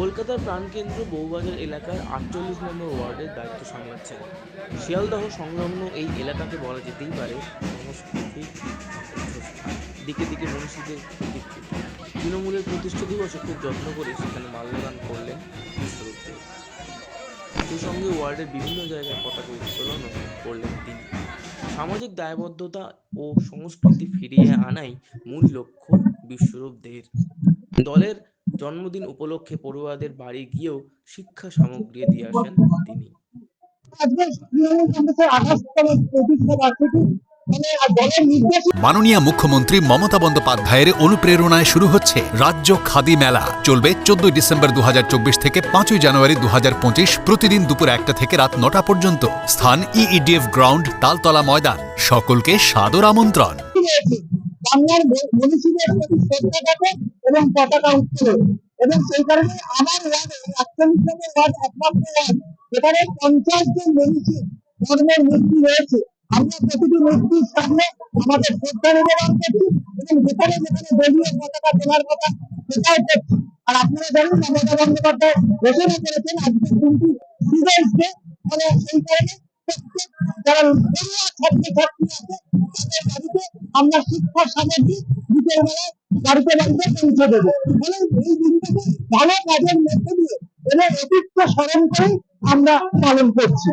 কলকাতার প্রাণকেন্দ্র বউবাজার এলাকার আটচল্লিশ নম্বর ওয়ার্ডের দায়িত্ব সামলাচ্ছেন। শিয়ালদহ সংলগ্ন এই এলাকাকে বলা যেতেই পারে দিকে দিকে মনীষীদের তৃণমূলের প্রতিষ্ঠা দিবসে খুব যত্ন করে সেখানে মাল্যদান করলেন বিশ্বরূপদেব সেই সঙ্গে ওয়ার্ডের বিভিন্ন জায়গায় পতাকা উত্তোলনও করলেন তিনি। সামাজিক দায়বদ্ধতা ও সংস্কৃতি ফিরিয়ে আনাই মূল লক্ষ্য বিশ্বরূপ বিশ্বরূপদের। দলের জন্মদিন উপলক্ষে পড়ুয়াদের বাড়ি গিয়েও শিক্ষা সামগ্রী দিয়ে আসেন তিনি। মানে মাননীয় মুখ্যমন্ত্রী মমতা বন্দ্যোপাধ্যায়ের অনুপ্রেরণায় শুরু হচ্ছে রাজ্য খাদি মেলা। চলবে চোদ্দই ডিসেম্বর দু হাজার চব্বিশ থেকে পাঁচই জানুয়ারি দু হাজার পঁচিশ প্রতিদিন দুপুর একটা থেকে রাত নটা পর্যন্ত। স্থান ইইডিএফ গ্রাউন্ড তালতলা ময়দান। সকলকে সাদর আমন্ত্রণ। বাংলার মনীষীদের প্রতি শ্রদ্ধা থাকে এবং পতাকা উত্তোলন এবং সেই কারণে আমার ওয়ার্ডে ওয়ার্ড একমাত্র ওয়ার্ড যেখানে পঞ্চাশ জন মনীষী ধর্মের মূর্তি রয়েছে। আমরা প্রতিটি মূর্তির সামনে আমাদের শ্রদ্ধা নিবেদন করছি এবং যেখানে যেখানে দলীয় পতাকা তোলার কথা সেটাও করছি। আর আপনারা জানেন, মমতা বন্দ্যোপাধ্যায় ঘোষণা করেছেন আজকে তিনটি স্টুডেন্টসকে মানে সেই কারণে যারা পড়ুয়া ছাত্রছাত্রী আছে, তাদের বাড়িতে আমরা শিক্ষা সামগ্রী বিকেল বেলায় বাড়িতে বাড়িতে পৌঁছে দেবো। মানে এই দিনটাকে ভালো কাজের মধ্যে দিয়ে এবং অতীতকে স্মরণ করে আমরা পালন করছি।